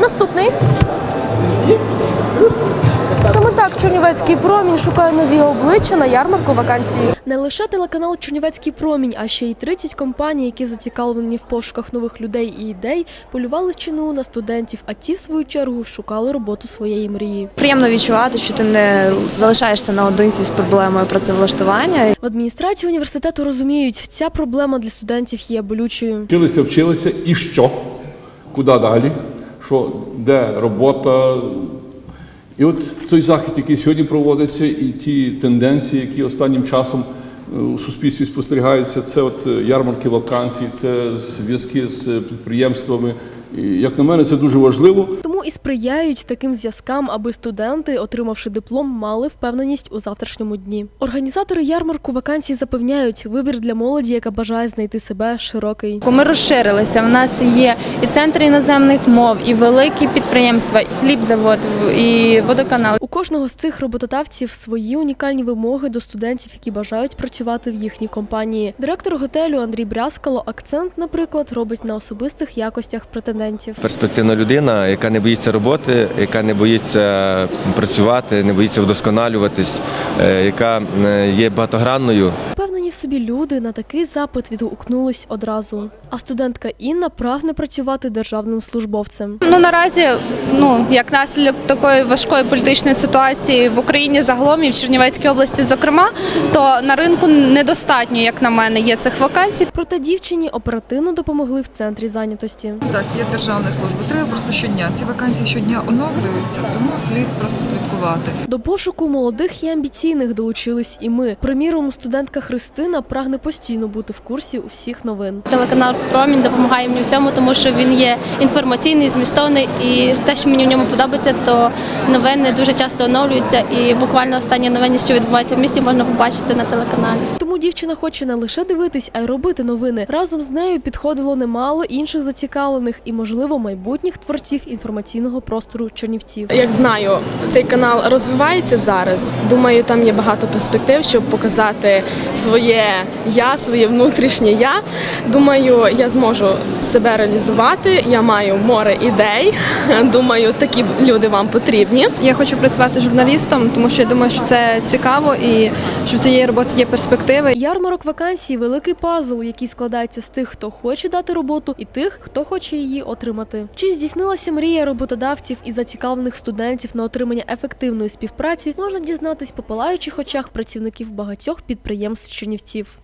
Наступний. Саме так Чернівецький промінь шукає нові обличчя на ярмарку вакансій. Не лише телеканал Чернівецький промінь, а ще й 30 компаній, які зацікавлені в пошуках нових людей і ідей, полювали в чину на студентів, а ті, в свою чергу, шукали роботу своєї мрії. Приємно відчувати, що ти не залишаєшся наодинці з проблемою працевлаштування. В адміністрації університету розуміють, ця проблема для студентів є болючою. Вчилися, вчилися і що? Куди далі? Що, де робота? І от той захід, який сьогодні проводиться, і ті тенденції, які останнім часом е, у суспільстві спостерігаються, це от е, ярмарки вакансій, це зв'язки з е, підприємствами. Як на мене, це дуже важливо. І сприяють таким зв'язкам, аби студенти, отримавши диплом, мали впевненість у завтрашньому дні. Організатори ярмарку вакансій запевняють, вибір для молоді, яка бажає знайти себе, широкий. Ми розширилися. У нас є і центр іноземних мов, і великі підприємства, і хлібзавод, і водоканал. У кожного з цих роботодавців свої унікальні вимоги до студентів, які бажають працювати в їхній компанії. Директор готелю Андрій Брязкало акцент, наприклад, робить на особистих якостях претендентів. Перспективна людина, яка не боїться роботи, яка не боїться працювати, не боїться вдосконалюватись, е, яка е, є багатогранною. Впевнені собі люди на такий запит відгукнулись одразу. А студентка Інна прагне працювати державним службовцем. Ну наразі, ну як наслідок такої важкої політичної ситуації в Україні загалом і в Чернівецькій області, зокрема, то на ринку недостатньо, як на мене, є цих вакансій. Проте дівчині оперативно допомогли в центрі зайнятості. Так, є державна служба. Треба просто щодня. Ці вакансії щодня оновлюються, тому слід просто слідкувати. До пошуку молодих і амбіційних долучились і ми. Приміром, студентка Христина прагне постійно бути в курсі усіх новин. Телеканал Промінь допомагає мені в цьому, тому що він є інформаційний, змістовний, і те, що мені в ньому подобається, то новини дуже часто оновлюються, і буквально останні новини, що відбуваються в місті, можна побачити на телеканалі. Дівчина хоче не лише дивитись, а й робити новини. Разом з нею підходило немало інших зацікавлених і, можливо, майбутніх творців інформаційного простору Чернівців. Як знаю, цей канал розвивається зараз. Думаю, там є багато перспектив, щоб показати своє я, своє внутрішнє я. Думаю, я зможу себе реалізувати. Я маю море ідей. Думаю, такі люди вам потрібні. Я хочу працювати журналістом, тому що я думаю, що це цікаво і що в цієї роботи є перспективи. Ярмарок вакансій великий пазл, який складається з тих, хто хоче дати роботу, і тих, хто хоче її отримати. Чи здійснилася мрія роботодавців і зацікавлених студентів на отримання ефективної співпраці, можна дізнатись по палаючих очах працівників багатьох підприємств Чернівців.